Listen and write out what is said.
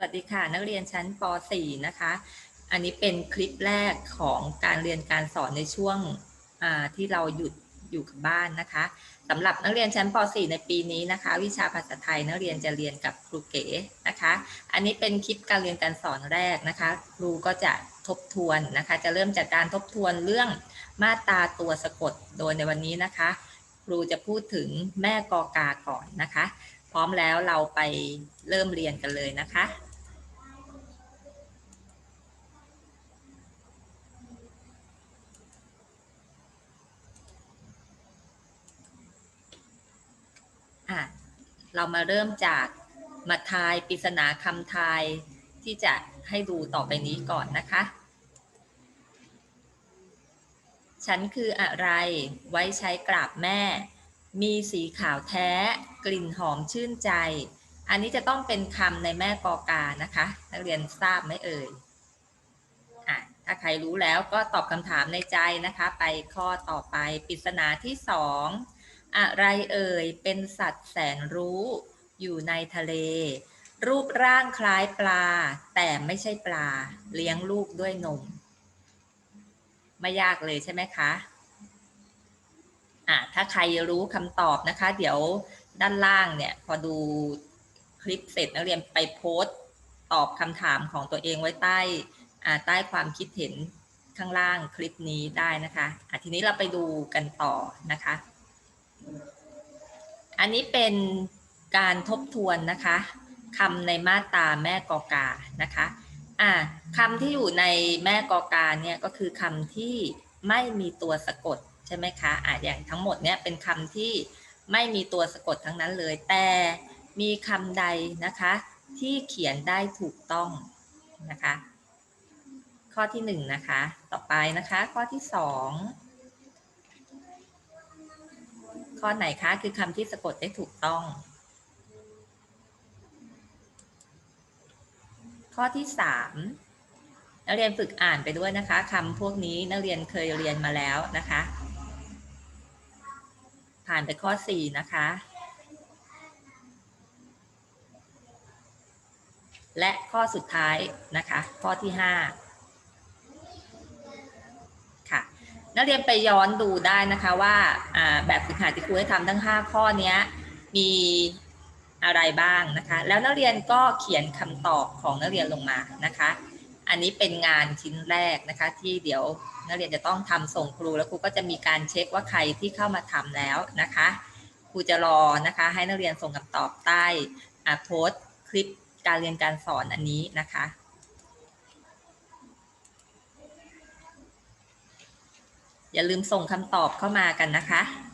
สวัสดีค่ะ นักเรียนชั้นป .4 นะคะ อันนี้เป็นคลิปแรกของการเรียนการสอนในช่วงที่เราหยุดอยู่กับบ้านนะคะสำหรับนักเรียนชั้นป .4 ในปีนี้นะคะ วิชาภาษาไทยนักเรียนจะเรียนกับครูเก๋นะคะ อันนี้เป็นคลิปการเรียนการสอนแรกนะคะ ครูก็จะทบทวนนะคะ จะเริ่มจากการทบทวนเรื่องมาตราตัวสะกดโดยในวันนี้นะคะ ครูจะพูดถึงแม่กอกาก่อนนะคะ พร้อมแล้วเราไปเริ่มเรียนกันเลยนะคะ อะเรามาเริ่มจากมาทายปริศนาคำทายที่จะให้ดูต่อไปนี้ก่อนนะคะ ฉันคืออะไรไว้ใช้กราบแม่ มีสีขาวแท้ กลิ่นหอมชื่นใจ อันนี้จะต้องเป็นคำในแม่กอกานะคะ นักเรียนทราบไหมเอ่ยอะถ้าใครรู้แล้วก็ตอบคำถามในใจนะคะ ไปข้อต่อไปปริศนาที่สอง อะไรเอ่ย เป็นสัตว์แสนรู้ อยู่ในทะเล รูปร่างคล้ายปลา แต่ไม่ใช่ปลา เลี้ยงลูกด้วยนม ไม่ยากเลยใช่ไหมคะอะถ้าใครรู้คำตอบนะคะ เดี๋ยวด้านล่างเนี่ย พอดูคลิปเสร็จนักเรียนไปโพสต์ตอบคำถามของตัวเองไว้ใต้อ่าใต้ความคิดเห็นข้างล่างคลิปนี้ได้นะคะอะทีนี้เราไปดูกันต่อนะคะ อันนี้เป็นการทบทวนนะคะคำในมาตราแม่กอกานะคะอ่าคำที่อยู่ในแม่กอกาเนี่ยก็คือคำที่ไม่มีตัวสะกดใช่ไหมคะอ่าอย่างทั้งหมดเนี่ยเป็นคำที่ไม่มีตัวสะกดทั้งนั้นเลย แต่มีคำใดนะคะที่เขียนได้ถูกต้องนะคะ ข้อที่หนึ่งนะคะ ต่อไปนะคะ ข้อที่สอง ข้อไหนคะคือคำที่สะกดได้ถูกต้อง ข้อที่สามนักเรียนฝึกอ่านไปด้วยนะคะคำพวกนี้นักเรียนเคยเรียนมาแล้วนะคะ ผ่านไปข้อสี่นะคะ และข้อสุดท้ายนะคะ ข้อที่ห้าค่ะ นักเรียนไปย้อนดูได้นะคะว่าแบบฝึกหัดที่ครูให้ทำทั้ง 5 ข้อนี้มีอะไรบ้างนะคะ แล้วนักเรียนก็เขียนคำตอบของนักเรียนลงมานะคะ อันนี้เป็นงานชิ้นแรกนะคะ ที่เดี๋ยวนักเรียนจะต้องทำส่งครูแล้วครูก็จะมีการเช็คว่าใครที่เข้ามาทำแล้วนะคะครูจะรอนะคะ ให้นักเรียนส่งคำตอบใต้โพสต์คลิปการเรียนการสอนอันนี้นะคะ อย่าลืมส่งคำตอบเข้ามากันนะคะ